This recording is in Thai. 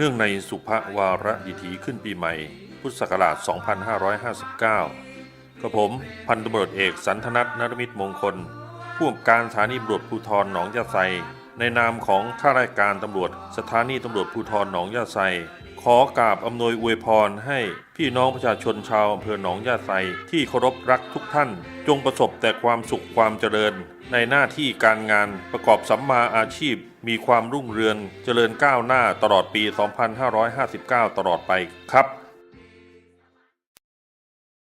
เนื่องในสุภวาระดิถีขึ้นปีใหม่ พุทธศักราช 2559กระผมพันตำรวจเอกสันทนัทนรมิตรมงคล ผู้กำกับการสถานีตำรวจภูธรหนองยาไซ ในนามของข้าราชการตำรวจ สถานีตำรวจภูธรหนองยาไซ ขอกราบอำนวยอวยพรให้พี่น้องประชาชนชาวอำเภอหนองยาไซที่เคารพรักทุกท่าน จงประสบแต่ความสุขความเจริญ ในหน้าที่การงานประกอบสัมมาอาชีพ มีความรุ่งเรืองเจริญก้าวหน้าตลอดปี 2559 ตลอดไปครับ